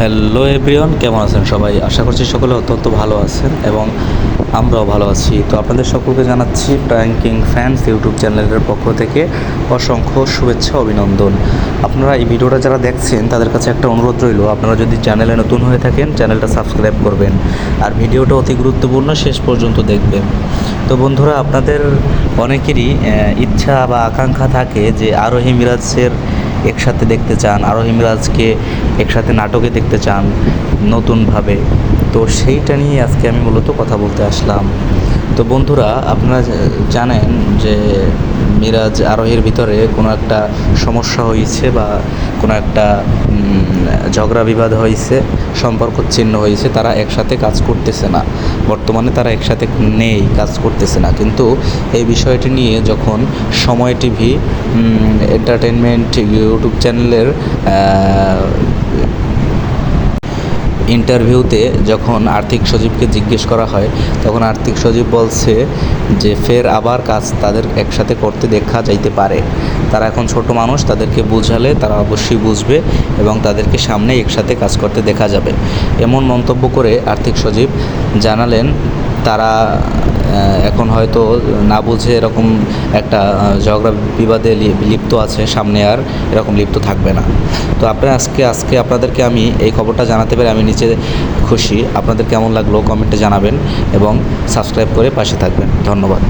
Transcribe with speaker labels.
Speaker 1: Hello everyone, কেমন আছেন সবাই? আশা করছি সকলে অত্যন্ত ভালো আছেন এবং আমরাও ভালো আছি। তো আপনাদের সকলকে জানাচ্ছি প্র্যাঙ্কিং ফ্যান্স ইউটিউব চ্যানেলের পক্ষ থেকে অসংখ্য শুভেচ্ছা, অভিনন্দন। আপনারা এই ভিডিওটা যারা দেখছেন, তাদের কাছে একটা অনুরোধ রইল। আপনারা যদি চ্যানেলে নতুন হয়ে থাকেন, চ্যানেলটা সাবস্ক্রাইব করবেন। আর ভিডিওটা অতি গুরুত্বপূর্ণ, শেষ পর্যন্ত দেখবেন। তো বন্ধুরা, আপনাদের অনেকেরই ইচ্ছা বা আকাঙ্ক্ষা থাকে যে আরোহী মিরাজের একসাথে দেখতে চান। আরোহী মিরাজকে একসাথে নাটকে দেখতে চান নতুনভাবে, তো সেইটা নিয়ে আজকে আমি মূলত কথা বলতে আসলাম। তো বন্ধুরা, আপনারা জানেন যে মিরাজ আরোহীর ভিতরে কোনো একটা সমস্যা হয়েছে বা কোনো একটা ঝগড়া বিবাদ হয়েছে সম্পর্ক ছিন্ন হয়েছে তারা একসাথে কাজ করতেছে না। বর্তমানে তারা একসাথে নেই, কাজ করতেছে না। কিন্তু এই বিষয়টি নিয়ে যখন সময় টিভি এন্টারটেনমেন্ট ইউটিউব চ্যানেলের ইন্টারভিউতে যখন আর্থিক সচিবকে জিজ্ঞেস করা হয়, তখন আর্থিক সচিব বলছে যে, ফের আবার কাজ তাদের একসাথে করতে দেখা যাইতে পারে। তারা এখন ছোট মানুষ, তাদেরকে বুঝালে তারা অবশ্যই বুঝবে এবং তাদেরকে সামনে একসাথে কাজ করতে দেখা যাবে। এমন মন্তব্য করে আর্থিক সচিব জানালেন, তারা এখন হয়তো না বুঝে এরকম একটা ঝগড়া বিবাদে লিপ্ত আছে সামনে আর এরকম লিপ্ত থাকবে না। তো আপনার আজকে আজকে আপনাদেরকে আমি এই খবরটা জানাতে পেরে আমি নিচে খুশি। আপনাদের কেমন লাগল কমেন্টে জানাবেন এবং সাবস্ক্রাইব করে পাশে থাকবেন। ধন্যবাদ।